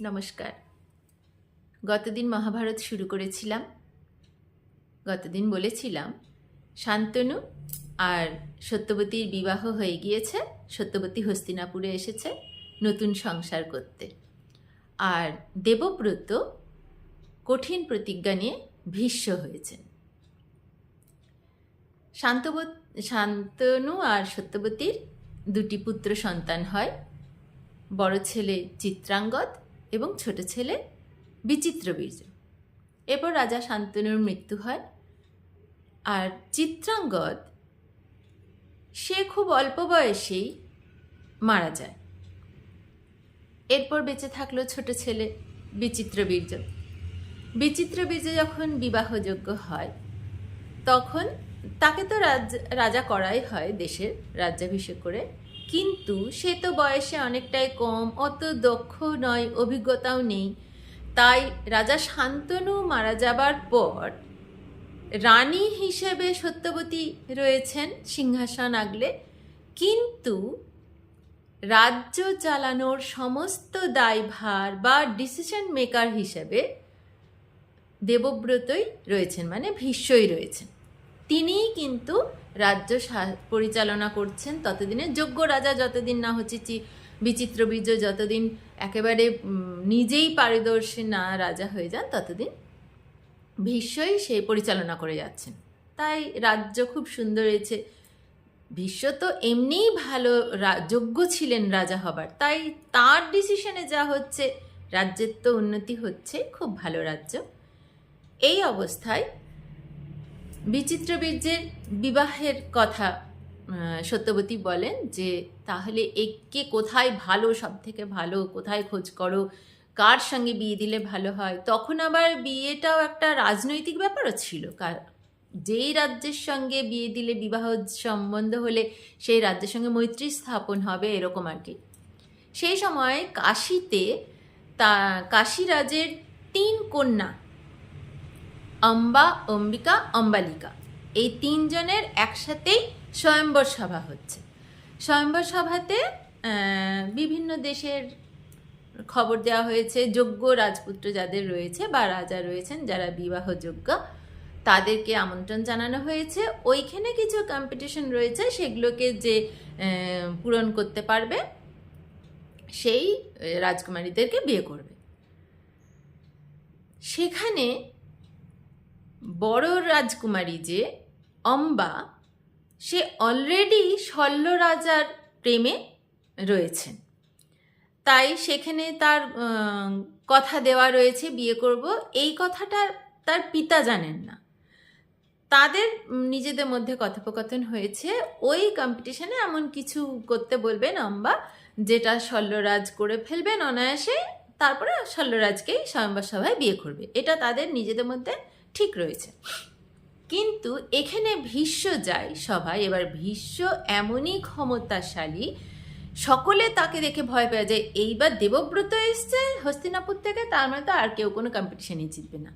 নমস্কার। গতদিন মহাভারত শুরু করেছিলাম। গতদিন বলেছিলাম, শান্তনু আর সত্যবতীর বিবাহ হয়ে গিয়েছে, সত্যবতী হস্তিনাপুরে এসেছে নতুন সংসার করতে। আর দেবব্রত কঠিন প্রতিজ্ঞা নিয়ে ভীষ্ম হয়েছেন। শান্তবত, শান্তনু আর সত্যবতীর দুটি পুত্র সন্তান হয়। বড় ছেলে চিত্রাঙ্গদ এবং ছোট ছেলে বিচিত্রবীর্য এরপর রাজা শান্তনুর মৃত্যু হয়। আর চিত্রাঙ্গদ, সে খুব অল্প বয়সেই মারা যায়। এরপর বেঁচে থাকল ছোট ছেলে বিচিত্রবীর্য বিচিত্রবীর্য যখন বিবাহযোগ্য হয়, তখন তাকে তো রাজ, রাজা করাই হয় দেশের রাজ্যাভিষেক করে। কিন্তু সে তো বয়সে অনেকটাই কম, অত দক্ষ নয়, অভিজ্ঞতাও নেই। তাই রাজা শান্তনু মারা যাবার পর রানী হিসেবে সত্যবতী রয়েছেন সিংহাসন আগলে। কিন্তু রাজ্য চালানোর সমস্ত দায়ভার বা ডিসিশন মেকার হিসেবে দেবব্রতই রয়েছেন মানে ভীষ্মই রয়েছেন। তিনিই কিন্তু রাজ্য পরিচালনা করছেন ততদিনে। যোগ্য রাজা যতদিন না হচ্ছে বিচিত্র বীর্য যতদিন একেবারে নিজেই পারদর্শী না রাজা হয়ে যান, ততদিন ভীষ্মই সে পরিচালনা করে যাচ্ছেন। তাই রাজ্য খুব সুন্দর হয়েছে। ভীষ্ম তো এমনিই ভালো যোগ্য ছিলেন রাজা হবার। তাই তার ডিসিশনে যা হচ্ছে, রাজ্যের তো উন্নতি হচ্ছে, খুব ভালো রাজ্য। এই অবস্থায় বিচিত্রবীর্যের বিবাহের কথা সত্যবতী বলেন যে, তাহলে একে কোথায় ভালো সব থেকে ভালো, কোথায় খোঁজ করো, কার সঙ্গে বিয়ে দিলে ভালো হয়? তখন আবার বিয়েটাও একটা রাজনৈতিক ব্যাপারও ছিল। যেই রাজ্যের সঙ্গে বিয়ে দিলে বিবাহ সম্বন্ধ হলে সেই রাজ্যের সঙ্গে মৈত্রী স্থাপন হবে, এরকম আর কি। সেই সময় কাশীতে তা কাশীরাজের তিন কন্যা অম্বা অম্বিকা অম্বালিকা এই তিনজনের একসাথেই স্বয়ম্বর সভা হচ্ছে। স্বয়ম্বর সভাতে বিভিন্ন দেশের খবর দেওয়া হয়েছে। যোগ্য রাজপুত্র যাদের রয়েছে বা রাজা রয়েছেন, যারা বিবাহযোগ্য, তাদেরকে আমন্ত্রণ জানানো হয়েছে। ওইখানে কিছু কম্পিটিশন রয়েছে, সেগুলোকে যে পূরণ করতে পারবে, সেই রাজকুমারীদেরকে বিয়ে করবে। সেখানে বড় রাজকুমারী যে অম্বা, সে অলরেডি শল্য রাজার প্রেমে রয়েছেন। তাই সেখানে তার কথা দেওয়া রয়েছে, বিয়ে করব। এই কথাটা তার পিতা জানেন না। তাদের নিজেদের মধ্যে কথোপকথন হয়েছে। ওই কম্পিটিশনে এমন কিছু করতে বলবেন অম্বা, যেটা শল্যরাজ করে ফেলবেন অনায়াসে, তারপরে শল্যরাজকেই স্বয়ম্বর সভায় বিয়ে করবে। এটা তাদের নিজেদের মধ্যে ঠিক রয়েছে। কিন্তু এখানে ভীষ্ম যায় সভায়। এবার ভীষ্ম এমনই ক্ষমতাশালী, সকলে তাকে দেখে ভয় পেয়ে যায়, এইবার দেবব্রত এসছে হস্তিনাপুর থেকে, তার মানে তো আর কেউ কোনো কম্পিটিশনই জিতবে না।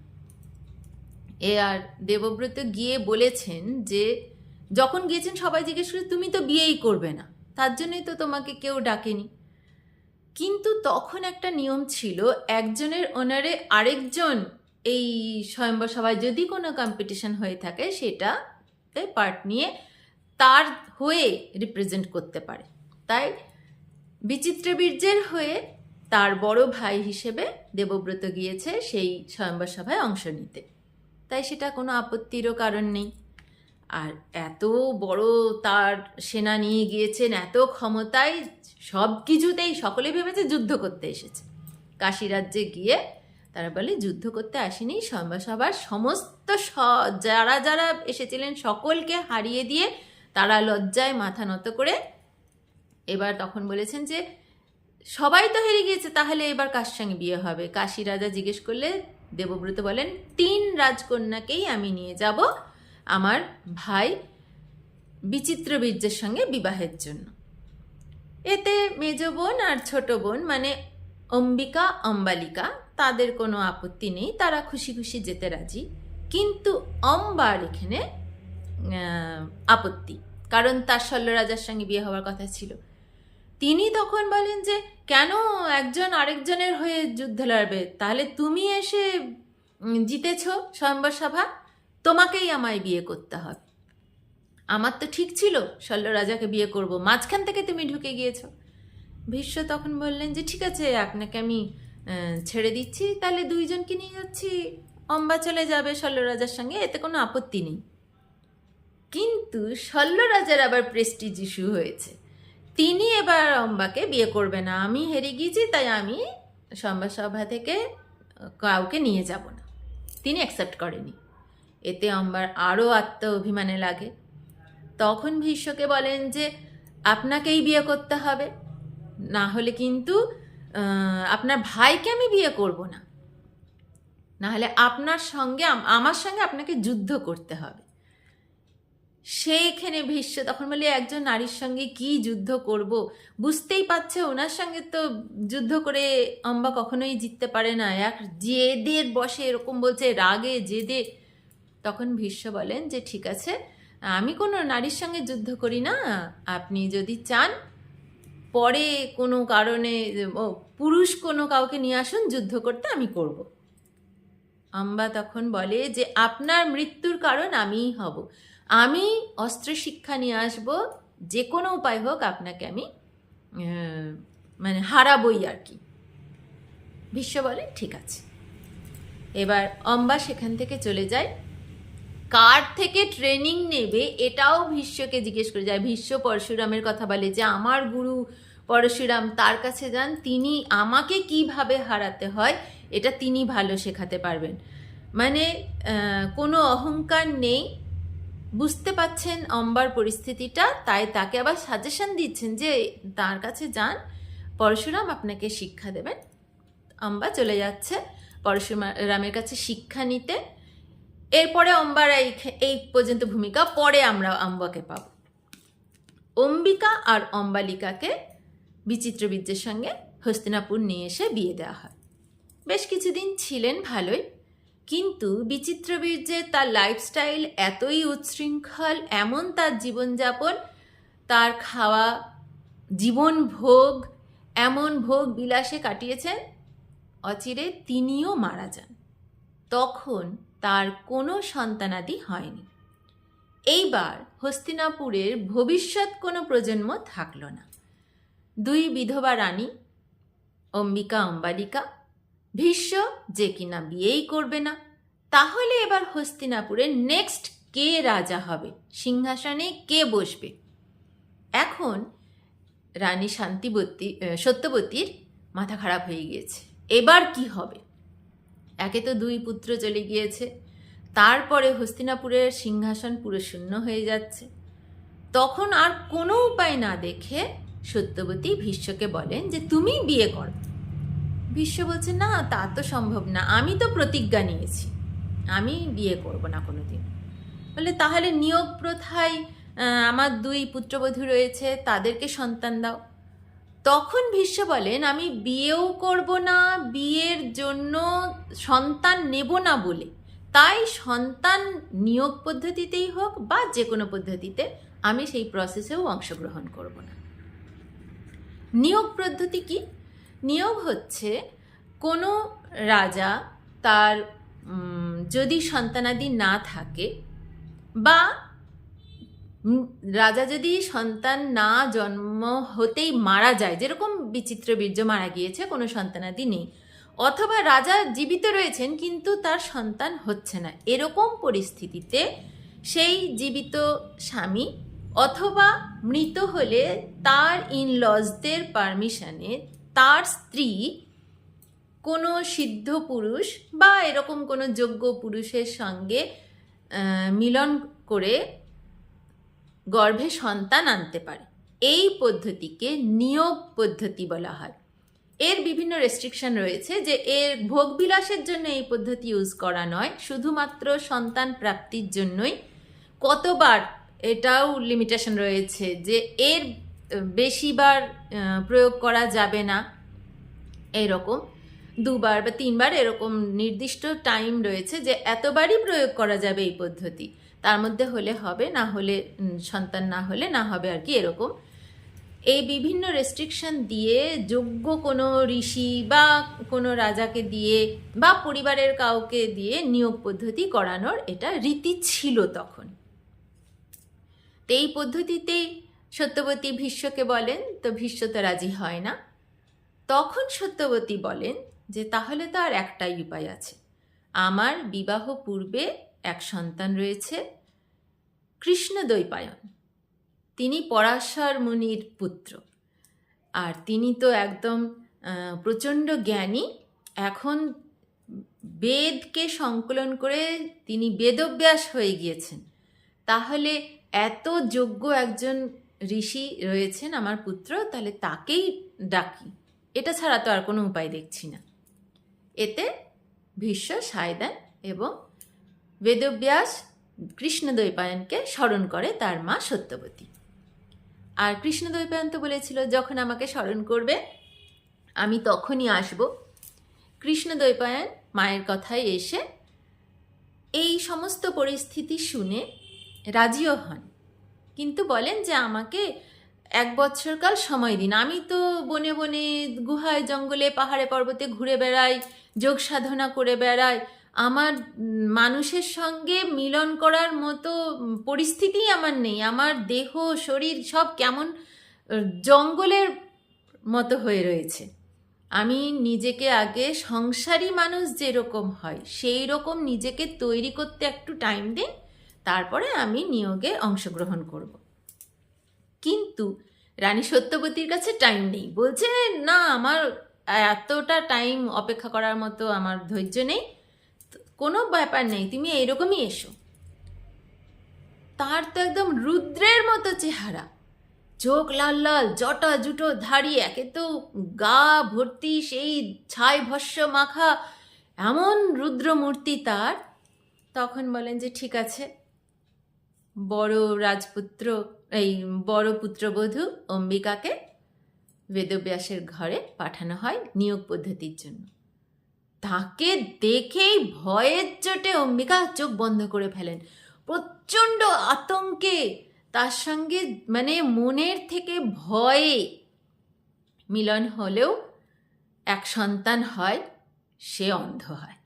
এ আর দেবব্রত গিয়ে বলেছেন যে, যখন গিয়েছেন সবাই জিজ্ঞেস করে তুমি তো বিয়েই করবে না, তার জন্যই তো তোমাকে কেউ ডাকেনি। কিন্তু তখন একটা নিয়ম ছিল, একজনের ওনারে আরেকজন এই স্বয়ম্বর সভায় যদি কোনো কম্পিটিশন হয়ে থাকে সেটাতে পার্ট নিয়ে তার হয়ে রিপ্রেজেন্ট করতে পারে। তাই বিচিত্র বীর্যের হয়ে তার বড় ভাই হিসেবে দেবব্রত গিয়েছে সেই স্বয়ম্বর সভায় অংশ নিতে। তাই সেটা কোনো আপত্তিরও কারণ নেই। আর এত বড় তার সেনা নিয়ে গিয়েছেন, এত ক্ষমতায় সব কিছুতেই সকলে ভেবেছে যুদ্ধ করতে এসেছে। কাশী রাজ্যে গিয়ে তারা বলে, যুদ্ধ করতে আসেনি। সভার সমস্ত যারা যারা এসেছিলেন সকলকে হারিয়ে দিয়ে তারা লজ্জায় মাথা নত করে এবার তখন বলেছেন যে, সবাই তো হেরে গিয়েছে, তাহলে এবার কার সঙ্গে বিয়ে হবে? কাশী রাজা জিজ্ঞেস করলে, দেবব্রত বলেন, তিন রাজকন্যাকেই আমি নিয়ে যাব আমার ভাই বিচিত্র বীর্যের সঙ্গে বিবাহের জন্য। এতে মেজ বোন আর ছোট বোন মানে অম্বিকা, অম্বালিকা তাদের কোনো আপত্তি নেই, তারা খুশি খুশি যেতে রাজি। কিন্তু অম্বার এখানে আপত্তি। কারণ তার শল্য রাজার সঙ্গে বিয়ে হওয়ার কথা ছিল। তিনি তখন বলেন যে, কেন একজন আরেকজনের হয়ে যুদ্ধ লড়বে? তাহলে তুমি এসে জিতেছ স্বয়ম্বর সভা। তোমাকেই আমায় বিয়ে করতে হবে। আমার তো ঠিক ছিল শল্য রাজাকে বিয়ে করব। মাঝখান থেকে তুমি ঢুকে গিয়েছো। ভীষ্ম তখন বললেন যে, ঠিক আছে, আপনাকে আমি ছেড়ে দিচ্ছি, তাহলে দুইজনকে নিয়ে যাচ্ছি। অম্বা চলে যাবে শল্য রাজার সঙ্গে, এতে কোনো আপত্তি নেই। কিন্তু শল্য রাজার আবার প্রেস্টিজ ইস্যু হয়েছে। তিনি এবার অম্বাকে বিয়ে করবে না। আমি হেরে গিয়েছি, তাই আমি সম্বাদ সভা থেকে কাউকে নিয়ে যাব না। তিনি অ্যাকসেপ্ট করেনি। এতে অম্বার আরও আত্ম অভিমানে লাগে। তখন ভীষ্মকে বলেন যে, আপনাকেই বিয়ে করতে হবে। না হলে কিন্তু আপনার ভাইকে আমি বিয়ে করব না। না হলে আপনার সঙ্গে আমার সঙ্গে আপনাকে যুদ্ধ করতে হবে। সেইখানে ভীষ্ম তখন বলি, একজন নারীর সঙ্গে কি যুদ্ধ করব? বুঝতেই পারছে, ওনার সঙ্গে তো যুদ্ধ করে অম্বা কখনোই জিততে পারে না। এক জেদের বসে এরকম বলছে, রাগে জেদে। তখন ভীষ্ম বলেন যে, ঠিক আছে, আমি কোনো নারীর সঙ্গে যুদ্ধ করি না। আপনি যদি চান পরে কোনো কারণে পুরুষ কোনো কাউকে নিয়ে আসুন, যুদ্ধ করতে আমি করব। আম্বা তখন বলে যে, আপনার মৃত্যুর কারণ আমিই হব। আমি অস্ত্র শিক্ষা নিয়ে আসব, যে কোনো উপায় হোক আপনাকে আমি মানে হারাবই আর কি। ভীষ্ম বলে, ঠিক আছে। এবার অম্বা সেখান থেকে চলে যায়। কার থেকে ট্রেনিং নেবে, এটাও ভীষ্মকে জিজ্ঞেস করে যায়। ভীষ্ম পরশুরামের কথা বলে যে, আমার গুরু পরশুরাম তার কাছে যান, তিনি আমাকে কীভাবে হারাতে হয়, এটা তিনি ভালো শেখাতে পারবেন। মানে কোনো অহংকার নেই, বুঝতে পাচ্ছেন অম্বার পরিস্থিতিটা, তাই তাকে আবার সাজেশন দিচ্ছেন যে, তার কাছে যান, পরশুরাম আপনাকে শিক্ষা দেবেন। অম্বা চলে যাচ্ছে, পরশুরামের কাছে শিক্ষা নিতে। এরপরে অম্বার এই এই পর্যন্ত ভূমিকা, পরে আমরা অম্বাকে পাব। অম্বিকা আর অম্বালিকাকে বিচিত্রবীর্যের সঙ্গে হস্তিনাপুর নিয়ে এসে বিয়ে দেওয়া হয়। বেশ কিছুদিন ছিলেন ভালোই, কিন্তু বিচিত্রবীর্যের তার লাইফস্টাইল এতই উচ্ছৃঙ্খল, এমন তার জীবনযাপন, তার খাওয়া, জীবন ভোগ, এমন ভোগ বিলাসে কাটিয়েছেন অচিরে তিনিও মারা যান। তখন তার কোনো সন্তানাদি হয়নি। এইবার হস্তিনাপুরের ভবিষ্যৎ কোনো প্রজন্ম থাকল না। দুই বিধবা রানী, অম্বিকা অম্বালিকা, ভীষ্ম যে কিনা বিয়েই করবে না, তাহলে এবার হস্তিনাপুরের নেক্সট কে রাজা হবে? সিংহাসনে কে বসবে? এখন রানী শান্তিবতী সত্যবতীর মাথা খারাপ হয়ে গিয়েছে। এবার কি হবে? একে তো দুই পুত্র চলে গিয়েছে, তারপরে হস্তিনাপুরের সিংহাসন পুরো শূন্য হয়ে যাচ্ছে। তখন আর কোনো উপায় না দেখে সত্যবতী ভীষ্মকে বলেন যে, তুমি বিয়ে করো। ভীষ্ম বলছে, না, তা তো সম্ভব না। আমি তো প্রতিজ্ঞা নিয়েছি। আমি বিয়ে করব না কোনোদিন। বলে, তাহলে নিয়োগ প্রথায় আমার দুই পুত্রবধূ রয়েছে, তাদেরকে সন্তান দাও। তখন ভীষ্ম বলেন, আমি বিয়েও করব না, বিয়ের জন্য সন্তান নেব না বলে। তাই সন্তান নিয়োগ পদ্ধতিতেই হোক বা যে কোনো পদ্ধতিতে, আমি সেই প্রসেসেও অংশগ্রহণ করব না। নিয়োগ পদ্ধতি কি? নিয়োগ হচ্ছে কোনো রাজা তার যদি সন্তানাদি না থাকে বা রাজা যদি সন্তান না জন্ম হতেই মারা যায়, যেরকম বিচিত্র বীর্য মারা গিয়েছে, কোনো সন্তানাদি নেই। অথবা রাজা জীবিত রয়েছেন কিন্তু তার সন্তান হচ্ছে না। এরকম পরিস্থিতিতে সেই জীবিত স্বামী অথবা মৃত হলে তার ইনলজদের পারমিশনে তার স্ত্রী কোনো সিদ্ধ পুরুষ বা এরকম কোনো যোগ্য পুরুষের সঙ্গে মিলন করে গর্ভে সন্তান আনতে পারে। এই পদ্ধতিকে নিয়োগ পদ্ধতি বলা হয়। এর বিভিন্ন রেস্ট্রিকশন রয়েছে যে এর ভোগবিলাসের জন্য এই পদ্ধতি ইউজ করা নয়। শুধুমাত্র সন্তান প্রাপ্তির জন্যই কতবার এটাও লিমিটেশন রয়েছে যে এর বেশিবার প্রয়োগ করা যাবে না। এরকম দুবার বা তিনবার এরকম নির্দিষ্ট টাইম রয়েছে যে এতবারই প্রয়োগ করা যাবে এই পদ্ধতি। তার মধ্যে হলে হবে, না হলে সন্তান না হলে, না হবে আর কি এরকম। এই বিভিন্ন রেস্ট্রিকশন দিয়ে যোগ্য কোনো ঋষি বা কোনো রাজাকে দিয়ে বা পরিবারের কাউকে দিয়ে নিয়োগ পদ্ধতি করানোর এটা রীতি ছিল তখন। তো এই পদ্ধতিতেই সত্যবতী ভীষ্মকে বলেন, তো ভীষ্ম তো রাজি হয় না। তখন সত্যবতী বলেন যে, তাহলে তো আর একটাই উপায় আছে। আমার বিবাহ পূর্বে এক সন্তান রয়েছে কৃষ্ণ কৃষ্ণদ্বৈপায়ন। তিনি পরাশর মুনির পুত্র। আর তিনি তো একদম প্রচণ্ড জ্ঞানী। এখন বেদকে সংকলন করে তিনি বেদব্যাস হয়ে গিয়েছেন। তাহলে এত যোগ্য একজন ঋষি রয়েছেন আমার পুত্র, তাহলে তাকেই ডাকি। এটা ছাড়া তো আর কোনো উপায় দেখছি না। এতে ভীষ্ম সায় দেন এবং বেদব্যাস কৃষ্ণদ্বৈপায়নকে স্মরণ করে তার মা সত্যবতী। আর কৃষ্ণদ্বৈপায়ন তো বলেছিল, যখন আমাকে স্মরণ করবে, আমি তখনই আসব। কৃষ্ণদ্বৈপায়ন মায়ের কথায় এসে এই সমস্ত পরিস্থিতি শুনে রাজিও হন। কিন্তু বলেন যে আমাকে এক বছরকাল সময় দিন। আমি তো বনে বনে গুহায়, জঙ্গলে, পাহাড়ে, পর্বতে ঘুরে বেড়াই, যোগ সাধনা করে বেড়াই। আমার মানুষের সঙ্গে মিলন করার মতো পরিস্থিতি আমার নেই। আমার দেহ, শরীর সব কেমন জঙ্গলের মতো হয়ে রয়েছে। আমি নিজেকে আগে সংসারী মানুষ যেরকম হয় সেই রকম নিজেকে তৈরি করতে একটু টাইম দিন। তারপরে আমি নিয়োগে অংশগ্রহণ করব। কিন্তু রানী সত্যবতীর কাছে টাইম নেই। বলছে, না, আমার এতটা টাইম অপেক্ষা করার মতো আমার ধৈর্য নেই। কোনো ব্যাপার নেই, তুমি এইরকমই এসো। তার তো একদম রুদ্রের মতো চেহারা। চোখ লাল লাল, জটা জুটো ধাড়ি, একে তো গা ভর্তি, সেই ছাই ভস্য মাখা, এমন রুদ্রমূর্তি তার। তখন বলেন যে, ঠিক আছে বড় রাজপুত্র, এই বড় পুত্রবধূ অম্বিকাকে বেদব্যাসের ঘরে পাঠানো হয় নিয়োগ পদ্ধতির জন্য। তাকে দেখেই ভয়ের চোটে অম্বিকা চোখ বন্ধ করে ফেলেন। প্রচণ্ড আতঙ্কে, তার সঙ্গে মানে মনের থেকে ভয়ে মিলন হলেও এক সন্তান হয়, সে অন্ধ হয়।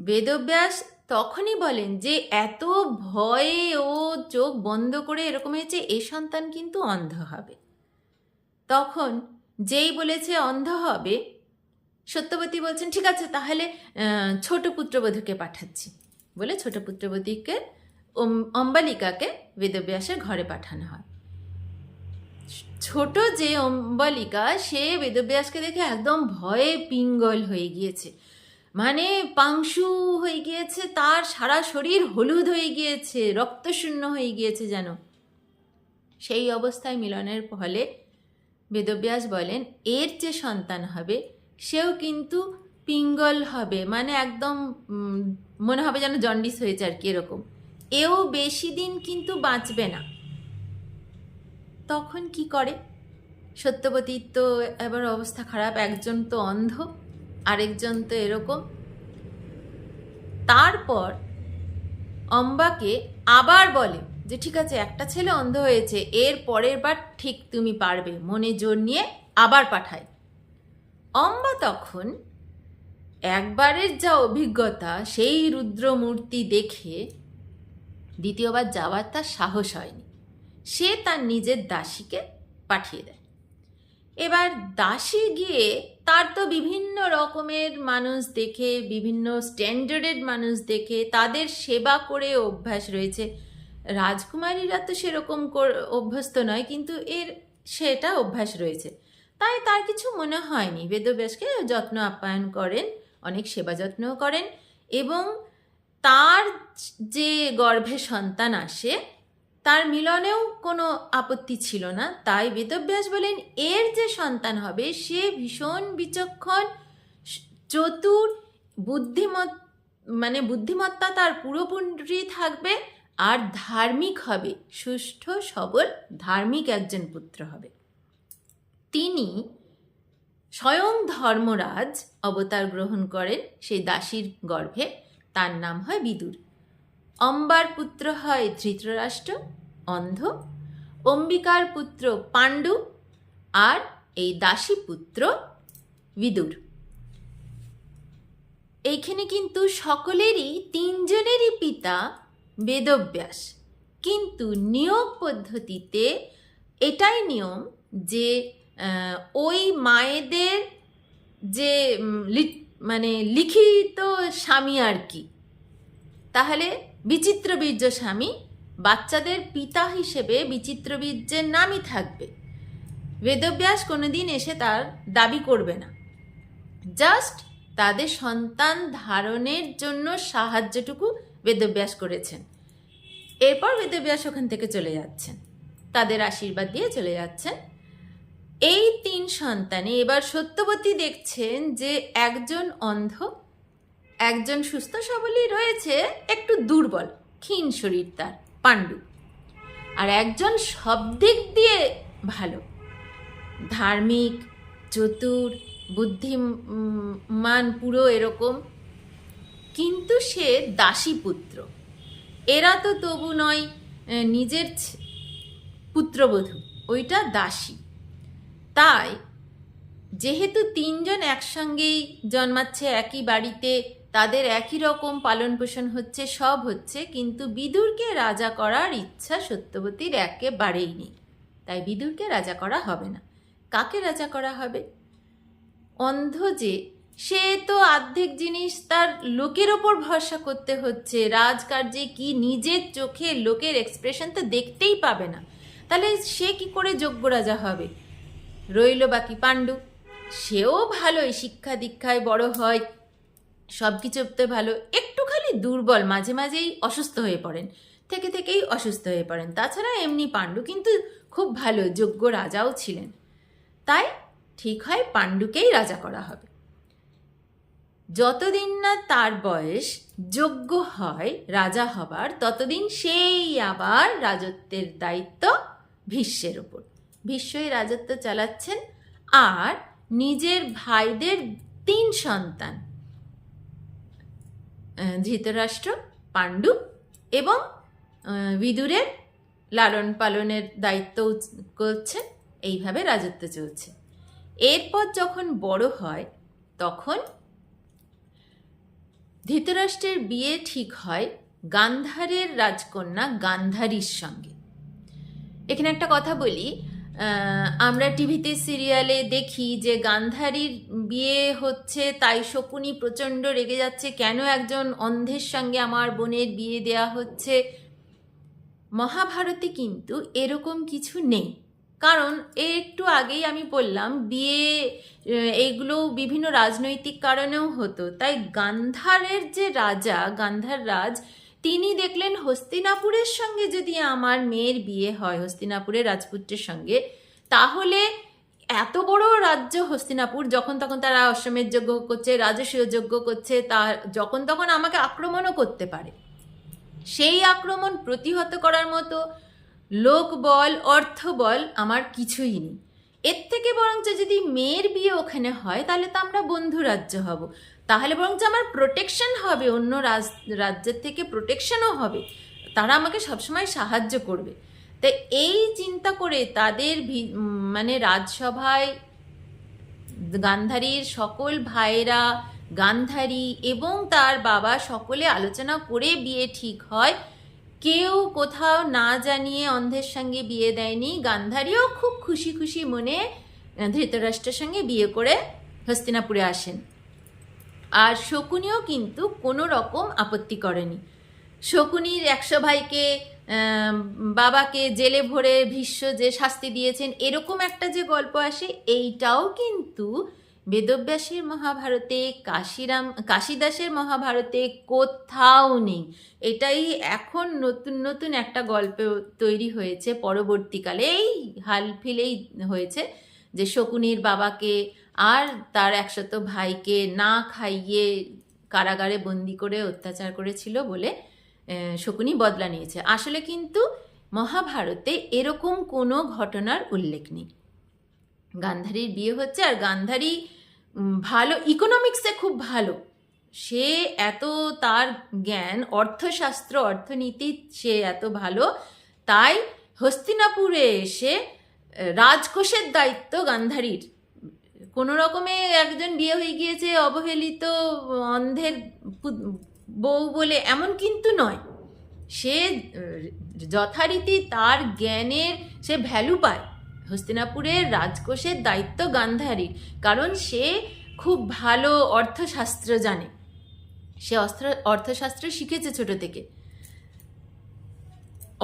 বেদব্যাস তখনই বলেন যে এত ভয়ে ও চোখ বন্ধ করে এরকম হয়েছে, এ সন্তান কিন্তু অন্ধ হবে। তখন যেই বলেছে অন্ধ হবে, সত্যবতী বলছেন, ঠিক আছে, তাহলে ছোট পুত্রবধূকে পাঠাচ্ছি। বলে ছোট পুত্রবধূকে অম্বালিকাকে বেদব্যাসের ঘরে পাঠানো হয়। ছোট যে অম্বালিকা, সে বেদব্যাসকে দেখে একদম ভয়ে পিঙ্গল হয়ে গিয়েছে। মানে পাংশু হয়ে গিয়েছে, তার সারা শরীর হলুদ হয়ে গিয়েছে রক্তশূন্য হয়ে গিয়েছে যেন। সেই অবস্থায় মিলনের ফলে বেদব্যাস বলেন, এর যে সন্তান হবে, সেও কিন্তু পিঙ্গল হবে মানে একদম মনে হবে যেন জন্ডিস হয়েছে আর কি এরকম। এও বেশি দিন কিন্তু বাঁচবে না। তখন কি করে? সত্যবতীর তো এবার অবস্থা খারাপ, একজন তো অন্ধ। আরেকজন তো এরকম। তারপর অম্বাকে আবার বলে যে, ঠিক আছে, একটা ছেলে অন্ধ হয়েছে, এর পরের বার ঠিক তুমি পারবে, মনে জোর নিয়ে আবার পাঠায় অম্বা তখন একবারের যা অভিজ্ঞতা, সেই রুদ্রমূর্তি দেখে দ্বিতীয়বার যাওয়ার তার সাহস হয়নি। সে তার নিজের দাসীকে পাঠিয়ে দেয়। এবার দাসী গিয়ে তার তো বিভিন্ন রকমের মানুষ দেখে, বিভিন্ন স্ট্যান্ডার্ডের মানুষ দেখে তাদের সেবা করে অভ্যাস রয়েছে। রাজকুমারীরা তো সেরকম অভ্যস্ত নয়, কিন্তু এর সেটা অভ্যাস রয়েছে। তাই তার কিছু মনে হয়নি। বেদব্যাসকে যত্ন আপ্যায়ন করেন, অনেক সেবা যত্নও করেন এবং তার যে গর্ভে সন্তান আসে তার মিলনেও কোনো আপত্তি ছিল না। তাই বেদব্যাস বলেন, এর যে সন্তান হবে, সে ভীষণ বিচক্ষণ চতুর বুদ্ধিমত মানে বুদ্ধিমত্তা তার পুরোপুরি থাকবে আর ধার্মিক হবে, সুষ্ঠ, সবল, ধার্মিক একজন পুত্র হবে। তিনি স্বয়ং ধর্মরাজ অবতার গ্রহণ করেন সেই দাসীর গর্ভে। তার নাম হয় বিদুর। অম্বার পুত্র হয় ধৃতরাষ্ট্র, অন্ধ, অম্বিকার পুত্র পাণ্ডু, আর এই দাসী পুত্র বিদুর। এইখানে কিন্তু সকলেরই, তিনজনেরই পিতা বেদব্যাস। কিন্তু নিয়োগ পদ্ধতিতে এটাই নিয়ম যে ওই মায়েদের যে মানে লিখিত স্বামী আর কি। তাহলে বিচিত্রবীর্য স্বামী বাচ্চাদের পিতা হিসেবে বিচিত্রবীর্যের নামই থাকবে। বেদব্যাস কোনোদিন এসে তার দাবি করবে না। জাস্ট তাদের সন্তান ধারণের জন্য সাহায্যটুকু বেদব্যাস করেছেন। এরপর বেদব্যাস ওখান থেকে চলে যাচ্ছেন। তাদের আশীর্বাদ দিয়ে চলে যাচ্ছেন। এই তিন সন্তানে এবার সত্যবতী দেখছেন যে একজন অন্ধ একজন সুস্থ সবলই রয়েছে, একটু দুর্বল, ক্ষীণ শরীর তার, পাণ্ডু। আর একজন সব দিক দিয়ে ভালো। ধার্মিক, চতুর, বুদ্ধিমান, পুরো এরকম। কিন্তু সে দাসী পুত্র। এরা তো তবু নয় নিজের পুত্রবধূ, ওইটা দাসী। তাই, যেহেতু তিনজন একসঙ্গেই জন্মাচ্ছে একই বাড়িতে তাদের একই রকম পালন পোষণ হচ্ছে, সব হচ্ছে, কিন্তু বিদুরকে রাজা করার ইচ্ছা সত্যবতীর একেবারেই নেই। তাই বিদুরকে রাজা করা হবে না। কাকে রাজা করা হবে? অন্ধ যে, সে তো আর্ধেক জিনিস তার লোকের ওপর ভরসা করতে হচ্ছে। রাজকার্যে কি নিজের চোখে লোকের এক্সপ্রেশন তো দেখতেই পাবে না। তাহলে সে কি করে যোগ্য রাজা হবে? রইল বাকি পাণ্ডু। সেও ভালোই শিক্ষা দীক্ষায় বড় হয়। সব কিছুতে ভালো। একটু খালি দুর্বল মাঝে মাঝেই অসুস্থ হয়ে পড়েন, থেকে থেকেই অসুস্থ হয়ে পড়েন। তাছাড়া এমনি পাণ্ডু কিন্তু খুব ভালো, যোগ্য রাজাও ছিলেন। তাই ঠিক হয় পাণ্ডুকেই রাজা করা হবে। যতদিন না তার বয়স যোগ্য হয় রাজা হবার, ততদিন সেই আবার রাজত্বের দায়িত্ব ভীষ্মের ওপর ভীষ্মই রাজত্ব চালাচ্ছেন আর নিজের ভাইদের তিন সন্তান। ধৃতরাষ্ট্র, পাণ্ডু এবং বিদুরের লালন পালনের দায়িত্ব করছেন এইভাবে রাজত্ব চলছে। এরপর যখন বড় হয়, তখন ধৃতরাষ্ট্রের বিয়ে ঠিক হয় গান্ধারের রাজকন্যা গান্ধারীর সঙ্গে। এখানে একটা কথা বলি আমরা টিভিতে সিরিয়ালে দেখি যে গান্ধারীর বিয়ে হচ্ছে, তাই শকুনি প্রচণ্ড রেগে যাচ্ছে, কেন একজন অন্ধের সঙ্গে আমার বোনের বিয়ে দেয়া হচ্ছে? মহাভারতে কিন্তু এরকম কিছু নেই। কারণ একটু আগেই আমি বললাম, বিয়ে এগুলো বিভিন্ন রাজনৈতিক কারণেও হতো। তাই গান্ধারের যে রাজা, গান্ধার রাজ তিনি দেখলেন হস্তিনাপুরের সঙ্গে যদি আমার মেয়ের বিয়ে হয়, হস্তিনাপুরের রাজপুত্রের সঙ্গে, তাহলে এত বড় রাজ্য হস্তিনাপুর, যখন তখন তারা অশ্বমেধ যজ্ঞ করছে, রাজস্বীয় যজ্ঞ করছে তার যখন তখন আমাকে আক্রমণও করতে পারে। সেই আক্রমণ প্রতিহত করার মতো লোক বল, অর্থ বল আমার কিছুই নেই। এর থেকে বরঞ্চ যদি মেয়ের বিয়ে ওখানে হয়, তাহলে তো আমরা বন্ধু রাজ্য হব। তাহলে বরঞ্চ আমার প্রোটেকশন হবে, অন্য রাজ, রাজ্যের থেকে প্রোটেকশনও হবে, তারা আমাকে সবসময় সাহায্য করবে। তাই এই চিন্তা করে তাদের মানে রাজসভায় গান্ধারীর সকল ভাইয়েরা গান্ধারী এবং তার বাবা সকলে আলোচনা করে বিয়ে ঠিক হয়। কেউ কোথাও না জানিয়ে অন্ধের সঙ্গে বিয়ে দেয়নি। গান্ধারীও খুব খুশি খুশি মনে ধৃতরাষ্ট্রের সঙ্গে বিয়ে করে হস্তিনাপুরে আসেন। আর শকুনিও কিন্তু কোনো রকম আপত্তি করেনি। শকুনির একশো ভাইকে বাবাকে জেলে ভরে ভীষ্ম যে শাস্তি দিয়েছেন এরকম একটা যে গল্প আসে, এইটাও কিন্তু বেদব্যাসের মহাভারতে, কাশিরাম, কাশিদাসের মহাভারতে কোথাও নেই। এটাই এখন নতুন নতুন একটা গল্প তৈরি হয়েছে, পরবর্তীকালে এই হাল ফিলেই হয়েছে। যে শকুনির বাবাকে আর তার একশত ভাইকে না খাইয়ে কারাগারে বন্দি করে অত্যাচার করেছিল বলে শকুনি বদলা নিয়েছে। আসলে কিন্তু মহাভারতে এরকম কোনো ঘটনার উল্লেখ নেই। গান্ধারীর বিয়ে হচ্ছে আর গান্ধারী ভালো ইকোনমিক্সে খুব ভালো। সে এত তার জ্ঞান, অর্থশাস্ত্র, অর্থনীতি সে এত ভালো, তাই হস্তিনাপুরে এসে রাজকোষের দায়িত্ব গান্ধারীর। কোনো রকমে একজন বিয়ে হয়ে গিয়েছে, অবহেলিত, অন্ধের বউ বলে এমন কিন্তু নয়। সে যথারীতি তার জ্ঞানের সে ভ্যালু পায়। হস্তিনাপুরের রাজকোষের দায়িত্ব গান্ধারীর, কারণ সে খুব ভালো অর্থশাস্ত্র জানে। সে অস্ত্র, অর্থশাস্ত্র শিখেছে ছোট থেকে।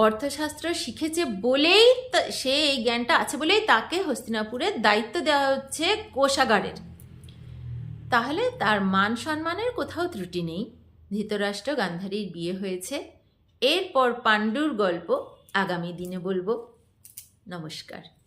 অর্থশাস্ত্র শিখেছে বলেই সে এই জ্ঞানটা আছে বলেই তাকে হস্তিনাপুরের দায়িত্ব দেওয়া হচ্ছে কোষাগারের। তাহলে তার মান সম্মানের কোথাও ত্রুটি নেই। ধৃতরাষ্ট্র গান্ধারীর বিয়ে হয়েছে। এরপর পাণ্ডুর গল্প আগামী দিনে বলব। নমস্কার।